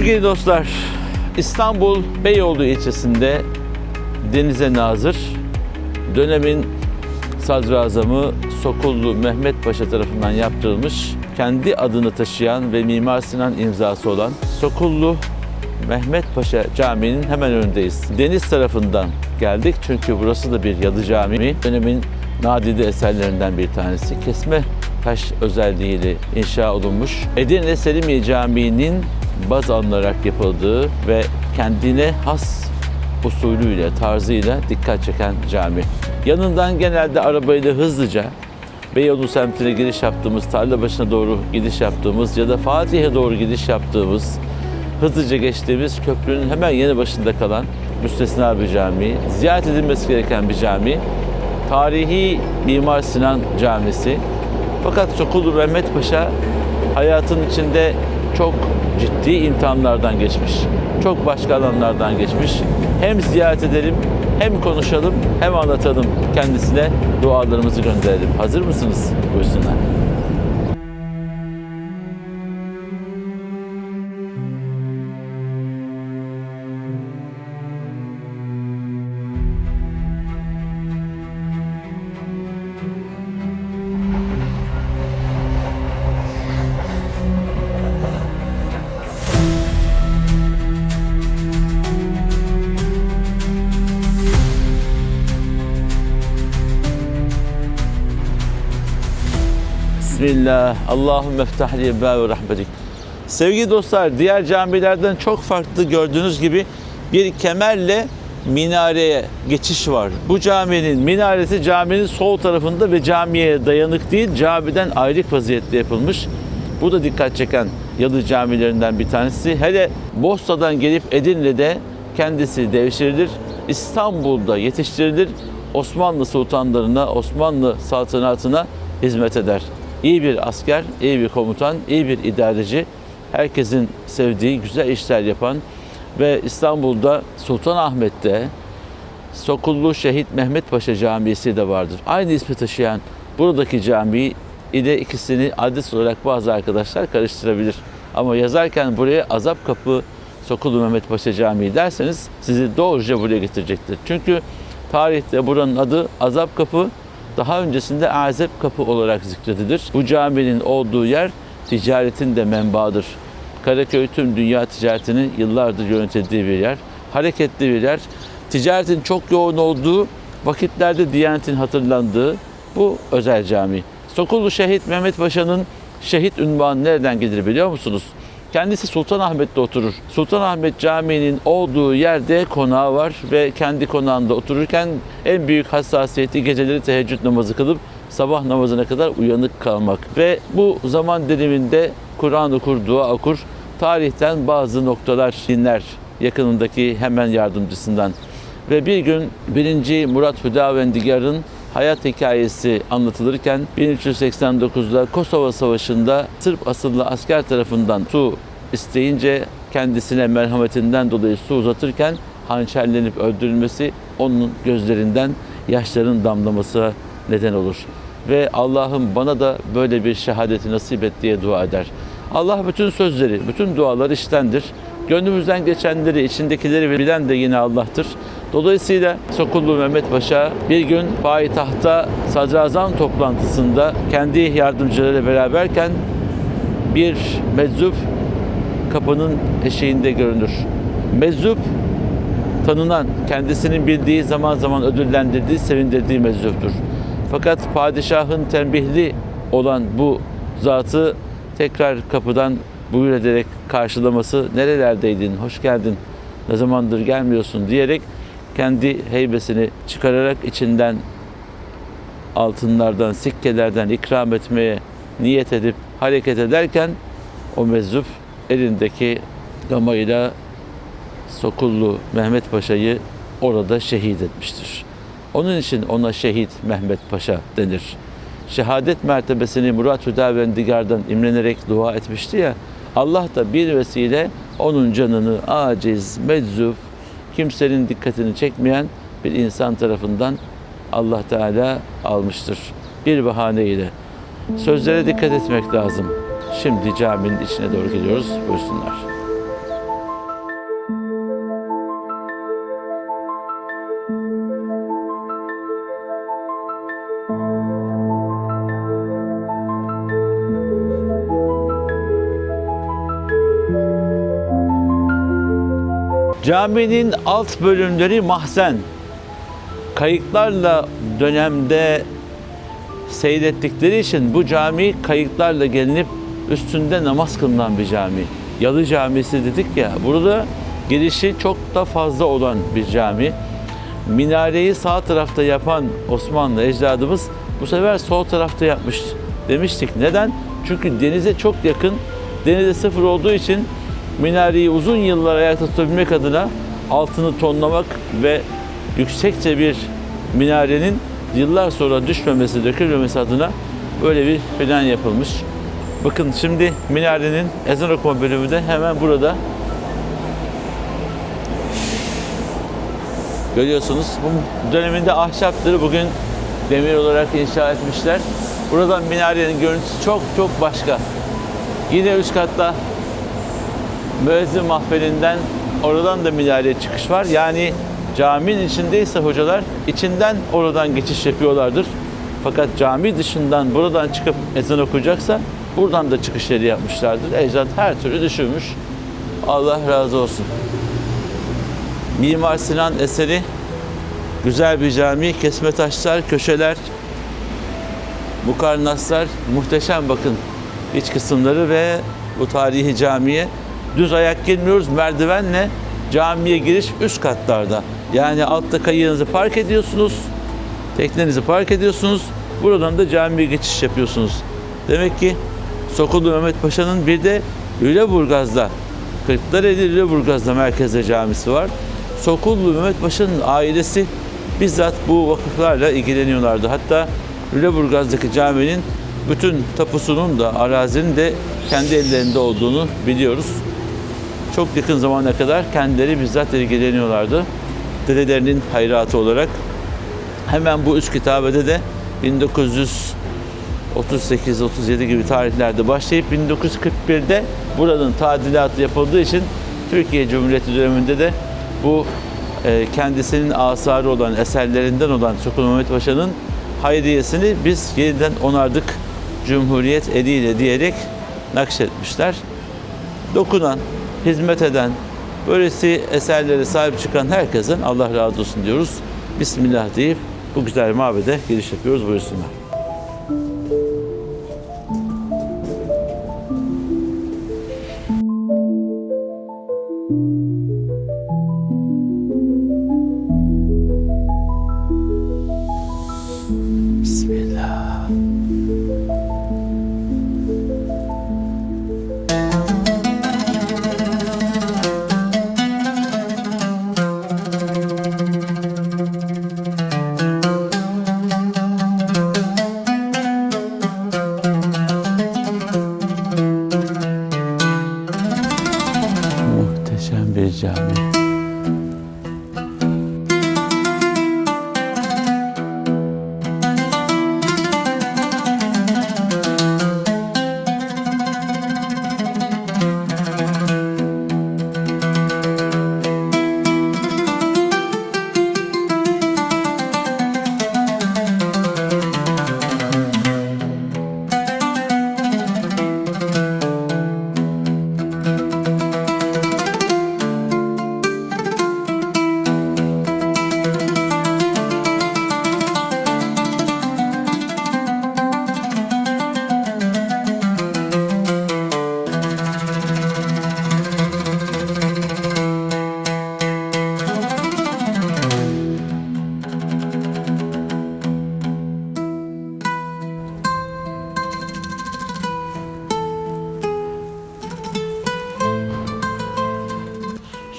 Sevgili dostlar, İstanbul Beyoğlu ilçesinde denize nazır, dönemin sadrazamı Sokullu Mehmet Paşa tarafından yaptırılmış, kendi adını taşıyan ve Mimar Sinan imzası olan Sokullu Mehmet Paşa Camii'nin hemen önündeyiz. Deniz tarafından geldik çünkü burası da bir yadı cami. Dönemin nadide eserlerinden bir tanesi. Kesme taş özelliğiyle inşa olunmuş. Edirne Selimiye Camii'nin baz alınarak yapıldığı ve kendine has usulüyle, tarzıyla dikkat çeken cami. Yanından genelde arabayla hızlıca Beyoğlu semtine giriş yaptığımız, tarla başına doğru gidiş yaptığımız ya da Fatih'e doğru gidiş yaptığımız, hızlıca geçtiğimiz köprünün hemen yanı başında kalan müstesna bir cami, ziyaret edilmesi gereken bir cami. Tarihi Mimar Sinan Camisi. Fakat Sokullu Mehmet Paşa hayatın içinde çok ciddi imtihanlardan geçmiş. Çok başka alanlardan geçmiş. Hem ziyaret edelim, hem konuşalım, hem anlatalım kendisine dualarımızı gönderelim. Hazır mısınız? Buyursunlar. Bismillah. Allahümme ftahli ve rahmetik. Sevgili dostlar, diğer camilerden çok farklı gördüğünüz gibi bir kemerle minareye geçiş var. Bu caminin minaresi caminin sol tarafında ve camiye dayanık değil, camiden ayrık vaziyette yapılmış. Bu da dikkat çeken yalı camilerinden bir tanesi. Hele Bosna'dan gelip Edirne'de kendisi devşirilir. İstanbul'da yetiştirilir. Osmanlı sultanlarına, Osmanlı saltanatına hizmet eder. İyi bir asker, iyi bir komutan, iyi bir idareci, herkesin sevdiği güzel işler yapan ve İstanbul'da Sultanahmet'te Sokullu Şehit Mehmet Paşa Camisi de vardır. Aynı ismi taşıyan buradaki cami ile ikisini adres olarak bazı arkadaşlar karıştırabilir. Ama yazarken buraya Azap Kapı Sokullu Mehmet Paşa Camii derseniz sizi doğruca buraya getirecektir. Çünkü tarihte buranın adı Azap Kapı, daha öncesinde Azep Kapı olarak zikredilir. Bu caminin olduğu yer ticaretin de menbaıdır. Karaköy tüm dünya ticaretinin yıllardır yönetildiği bir yer. Hareketli bir yer. Ticaretin çok yoğun olduğu vakitlerde Diyanet'in hatırlandığı bu özel cami. Sokullu Şehit Mehmet Paşa'nın şehit ünvanı nereden gelir biliyor musunuz? Kendisi Sultanahmet'te oturur. Sultanahmet Camii'nin olduğu yerde konağı var ve kendi konağında otururken en büyük hassasiyeti geceleri teheccüd namazı kılıp sabah namazına kadar uyanık kalmak. Ve bu zaman diliminde Kur'an okur, dua okur, tarihten bazı noktalar dinler yakınındaki hemen yardımcısından. Ve bir gün 1. Murat Hüdavendigar'ın hayat hikayesi anlatılırken 1389'da Kosova Savaşı'nda Sırp asıllı asker tarafından su isteyince kendisine merhametinden dolayı su uzatırken hançerlenip öldürülmesi onun gözlerinden yaşların damlaması neden olur. Ve Allah'ım bana da böyle bir şehadeti nasip et diye dua eder. Allah bütün sözleri, bütün duaları iştendir. Gönlümüzden geçenleri, içindekileri bilen de yine Allah'tır. Dolayısıyla Sokullu Mehmet Paşa bir gün payitahta sadrazam toplantısında kendi yardımcılarıyla beraberken bir meczup kapının eşiğinde görünür. Meczup tanınan, kendisinin bildiği zaman zaman ödüllendirdiği, sevindirdiği meczuptur. Fakat padişahın tembihli olan bu zatı tekrar kapıdan buyur ederek karşılaması nerelerdeydin, hoş geldin, ne zamandır gelmiyorsun diyerek kendi heybesini çıkararak içinden altınlardan, sikkelerden ikram etmeye niyet edip hareket ederken o meczup elindeki gamayla Sokullu Mehmet Paşa'yı orada şehit etmiştir. Onun için ona şehit Mehmet Paşa denir. Şehadet mertebesini Murat Hüdavendigar'dan imrenerek dua etmişti ya, Allah da bir vesile onun canını aciz, meczup, kimsenin dikkatini çekmeyen bir insan tarafından Allah Teala almıştır. Bir bahaneyle. Sözlere dikkat etmek lazım. Şimdi caminin içine doğru gidiyoruz. Buyursunlar. Caminin alt bölümleri mahzen. Kayıklarla dönemde seyrettikleri için bu cami kayıklarla gelinip üstünde namaz kılınan bir cami. Yalı Camisi dedik ya, burada girişi çok da fazla olan bir cami. Minareyi sağ tarafta yapan Osmanlı ecdadımız bu sefer sol tarafta yapmış demiştik. Neden? Çünkü denize çok yakın, denize sıfır olduğu için minareyi uzun yıllar ayakta tutabilmek adına altını tonlamak ve yüksekçe bir minarenin yıllar sonra düşmemesi, dökülmemesi adına böyle bir plan yapılmış. Bakın şimdi minarenin ezan okuma bölümü de hemen burada. Görüyorsunuz bu döneminde ahşaptır. Bugün demir olarak inşa etmişler. Buradan minarenin görüntüsü çok çok başka. Yine üst katta müezzin mahfelinden oradan da minareye çıkış var. Yani caminin içindeyse hocalar içinden oradan geçiş yapıyorlardır. Fakat cami dışından buradan çıkıp ezan okuyacaksa buradan da çıkış yeri yapmışlardır. Ecdat her türlü düşünmüş. Allah razı olsun. Mimar Sinan eseri güzel bir cami. Kesme taşlar, köşeler, mukarnaslar muhteşem bakın iç kısımları ve bu tarihi camiye düz ayak girmiyoruz merdivenle camiye giriş üst katlarda. Yani altta kayığınızı park ediyorsunuz, teknenizi park ediyorsunuz, buradan da camiye geçiş yapıyorsunuz. Demek ki Sokullu Mehmet Paşa'nın bir de Lüleburgaz'da, Kırklareli Lüleburgaz'da merkezde camisi var. Sokullu Mehmet Paşa'nın ailesi bizzat bu vakıflarla ilgileniyorlardı. Hatta Lüleburgaz'daki caminin bütün tapusunun da arazinin de kendi ellerinde olduğunu biliyoruz. Çok yakın zamana kadar kendileri bizzat ilgileniyorlardı. Dedelerinin hayratı olarak. Hemen bu üç kitabede de 1938-37 gibi tarihlerde başlayıp 1941'de buranın tadilatı yapıldığı için Türkiye Cumhuriyeti döneminde de bu e, kendisinin asarı olan, eserlerinden olan Sokul Mehmet Paşa'nın hayriyesini biz yeniden onardık Cumhuriyet eliyle diyerek nakşetmişler. Dokunan, hizmet eden, böylesi eserlere sahip çıkan herkesten Allah razı olsun diyoruz. Bismillah deyip bu güzel mabede giriş yapıyoruz. Buyursunlar.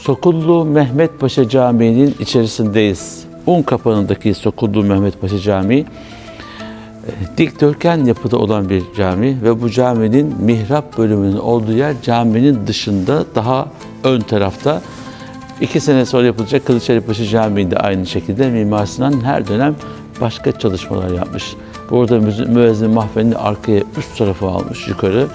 Sokullu Mehmet Paşa Camii'nin içerisindeyiz. Un kapanındaki Sokullu Mehmet Paşa Camii e, dikdörtgen yapıda olan bir cami ve bu caminin mihrap bölümünün olduğu yer caminin dışında daha ön tarafta. İki sene sonra yapılacak Kılıçdaroğlu Paşa Camii'nde aynı şekilde Mimar Sinan her dönem başka çalışmalar yapmış. Burada müezzin mahfelini arkaya üst tarafa almış yukarı.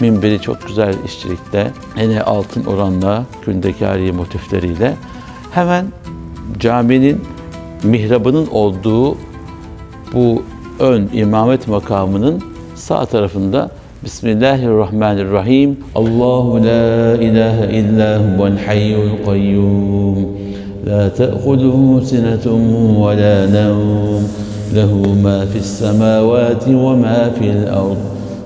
Minberi çok güzel işçilikte, yine altın oranla, kündekari motifleriyle. Hemen caminin mihrabının olduğu bu ön imamet makamının sağ tarafında Bismillahirrahmanirrahim. Allahu la ilahe illa huvel hayyul kayyum. La ta'khuduhu sinetun ve la nevm. Lehu ma fis semavati ve ma fil ard.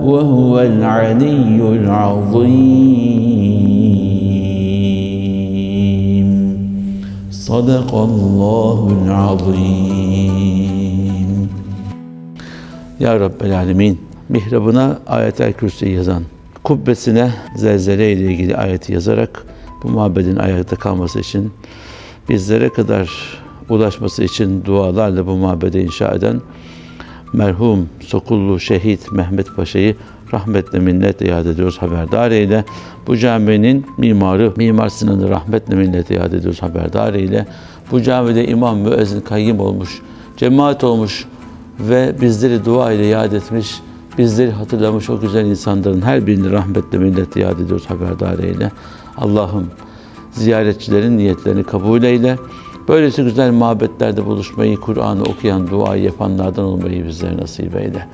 وهو العلي العظيم صدق الله العظيم Ya Rabbel Alemin mihrabına ayetel kürsi yazan, kubbesine zelzele ile ilgili ayeti yazarak bu muhabbetin ayakta kalması için bizlere kadar ulaşması için dualarla bu muhabbeti inşa eden merhum Sokullu Şehit Mehmet Paşa'yı rahmetle minnetle yad ediyoruz haberdar eyle. Bu caminin mimarı Mimar Sinan'ı rahmetle minnetle yad ediyoruz haberdar eyle. Bu camide imam müezzin kayyım olmuş, cemaat olmuş ve bizleri dua ile yad etmiş, bizleri hatırlamış o güzel insanların her birini rahmetle minnetle yad ediyoruz haberdar eyle. Allah'ım ziyaretçilerin niyetlerini kabul eyle. Böylesi güzel muhabbetlerde buluşmayı, Kur'an'ı okuyan, duayı yapanlardan olmayı bizlere nasip eyle.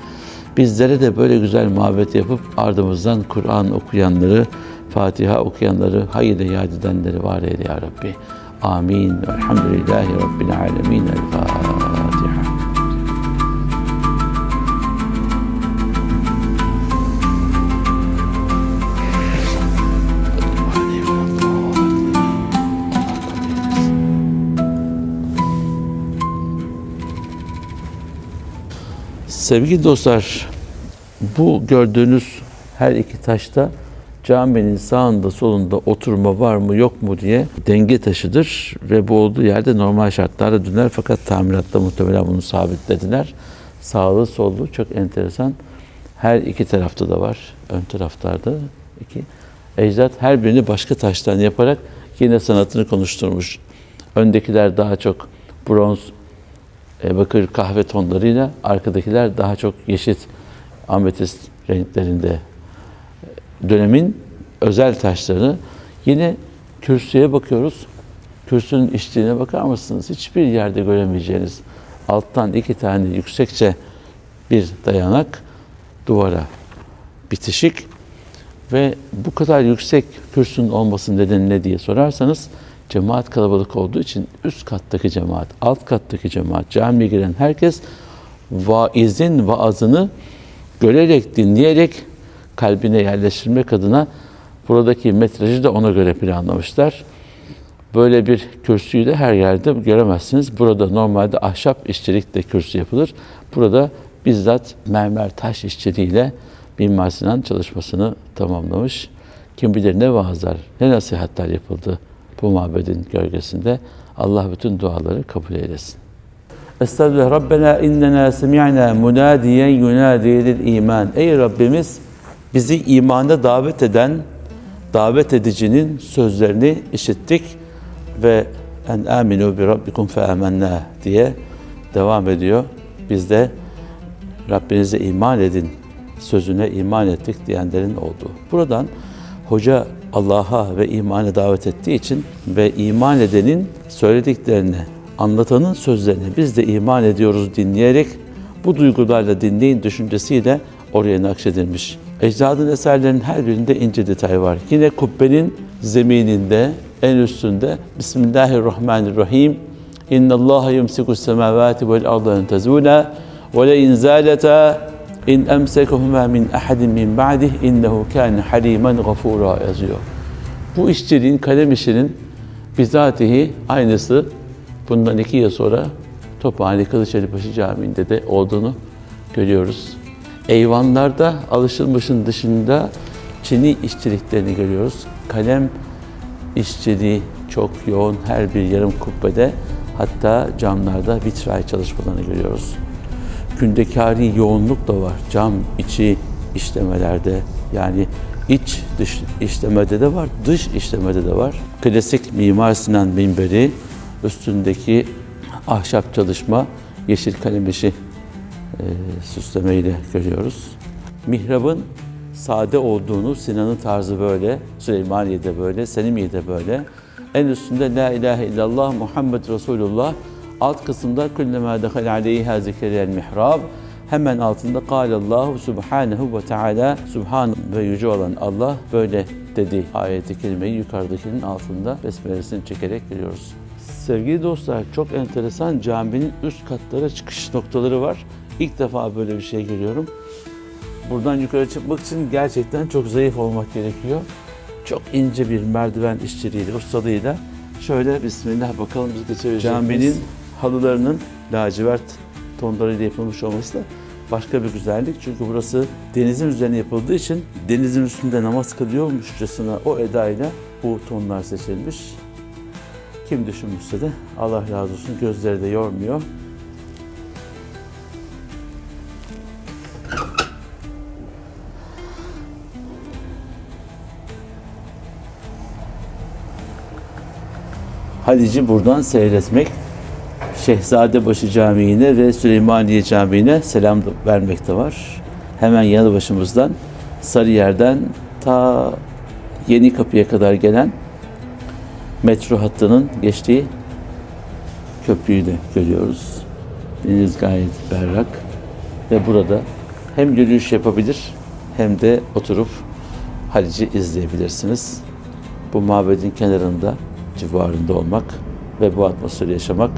Bizlere de böyle güzel muhabbet yapıp ardımızdan Kur'an okuyanları, Fatiha okuyanları, hayırla yad edenleri var eyle ya Rabbi. Amin. Elhamdülillahi Rabbil alemin. El. Sevgili dostlar, bu gördüğünüz her iki taşta caminin sağında solunda oturma var mı yok mu diye denge taşıdır ve bu olduğu yerde normal şartlarda döner fakat tamiratta muhtemelen bunu sabitlediler. Sağlı sollu çok enteresan. Her iki tarafta da var. Ön taraflarda iki. Ecdat her birini başka taştan yaparak yine sanatını konuşturmuş. Öndekiler daha çok bronz, bakır kahve tonlarıyla arkadakiler daha çok yeşil ametist renklerinde dönemin özel taşlarını yine kürsüye bakıyoruz. Kürsünün işçiliğine bakar mısınız? Hiçbir yerde göremeyeceğiniz alttan iki tane yüksekçe bir dayanak duvara bitişik ve bu kadar yüksek kürsünün olmasının nedeni ne diye sorarsanız cemaat kalabalık olduğu için üst kattaki cemaat, alt kattaki cemaat, camiye giren herkes vaizin vaazını görerek, dinleyerek kalbine yerleştirmek adına buradaki metrajı da ona göre planlamışlar. Böyle bir kürsüyü de her yerde göremezsiniz. Burada normalde ahşap işçilikle kürsü yapılır. Burada bizzat mermer taş işçiliğiyle Mimar çalışmasını tamamlamış. Kim bilir ne vaazlar, ne nasihatler yapıldı bu mabedin gölgesinde. Allah bütün duaları kabul eylesin. Estağfirullah Rabbena innena semi'na munadiyen yunadi lil iman. Ey Rabbimiz bizi imanda davet eden davet edicinin sözlerini işittik ve en aminu bi rabbikum fe amennâ diye devam ediyor. Biz de Rabbinize iman edin sözüne iman ettik diyenlerin olduğu. Buradan hoca Allah'a ve imana davet ettiği için ve iman edenin söylediklerini, anlatanın sözlerini biz de iman ediyoruz dinleyerek bu duygularla dinleyin düşüncesiyle oraya nakşedilmiş. Ecdadın eserlerinin her birinde ince detay var. Yine kubbenin zemininde, en üstünde Bismillahirrahmanirrahim. İnna Allah yumsiku semavati vel arda en tezula ve le in in emsekehuma min ahadin min ba'dih innehu kana haliman gafura yazıyor. Bu işçiliğin, kalem işinin bizatihi aynısı bundan iki yıl sonra Tophane Kılıçelibaşı Camii'nde de olduğunu görüyoruz. Eyvanlarda alışılmışın dışında Çin'i işçiliklerini görüyoruz. Kalem işçiliği çok yoğun her bir yarım kubbede hatta camlarda vitray çalışmalarını görüyoruz. Kündekari yoğunluk da var. Cam içi işlemelerde yani iç dış işlemede de var, dış işlemede de var. Klasik Mimar Sinan minberi üstündeki ahşap çalışma yeşil kalem işi e, süslemeyle görüyoruz. Mihrabın sade olduğunu, Sinan'ın tarzı böyle, Süleymaniye'de böyle, Selimiye'de böyle. En üstünde La ilahe illallah Muhammed Resulullah. Alt kısımda kullema dehal aleyha zikriyel mihrab. Hemen altında Allahu Subhanahu ve Teala Subhan ve yüce olan Allah böyle dedi ayeti kelimeyi yukarıdakinin altında besmelesini çekerek görüyoruz. Sevgili dostlar çok enteresan caminin üst katlara çıkış noktaları var. İlk defa böyle bir şey görüyorum. Buradan yukarı çıkmak için gerçekten çok zayıf olmak gerekiyor. Çok ince bir merdiven işçiliğiyle, ustalığıyla şöyle bismillah bakalım biz geçebilecek Caminin? Halılarının lacivert tonlarıyla yapılmış olması da başka bir güzellik. Çünkü burası denizin üzerine yapıldığı için denizin üstünde namaz kılıyormuşçasına o edayla bu tonlar seçilmiş. Kim düşünmüşse de Allah razı olsun gözleri de yormuyor. Halici buradan seyretmek Şehzadebaşı Camii'ne ve Süleymaniye Camii'ne selam vermek de var. Hemen yanı başımızdan Sarıyer'den ta Yeni Kapı'ya kadar gelen metro hattının geçtiği köprüyü de görüyoruz. Deniz gayet berrak ve burada hem yürüyüş yapabilir hem de oturup Halic'i izleyebilirsiniz. Bu mabedin kenarında, civarında olmak ve bu atmosferi yaşamak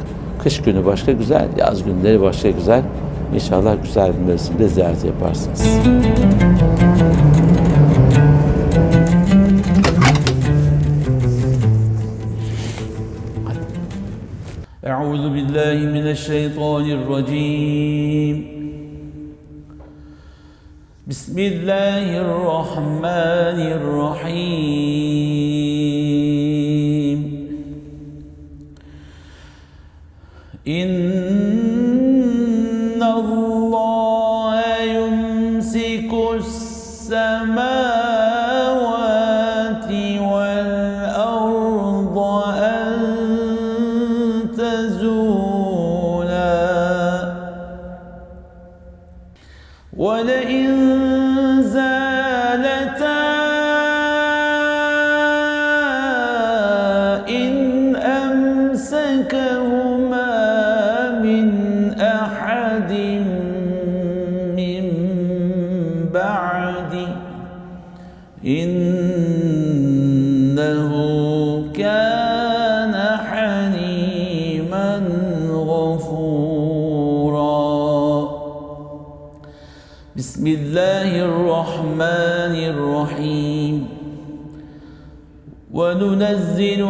kış günü başka güzel, yaz günleri başka güzel. İnşallah güzel bir mevsimde ziyaret yaparsınız. أعوذ بالله من الشيطان الرجيم بسم الله الرحمن الرحيم إن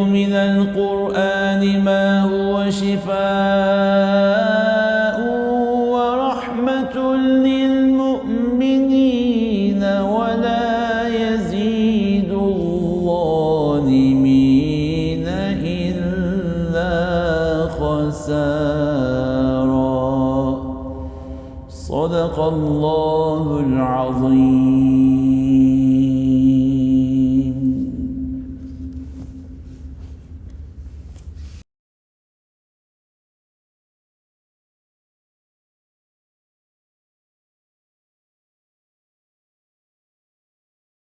من القرآن ما هو شفاء ورحمة للمؤمنين ولا يزيد الظالمين إلا خسارا. صدق الله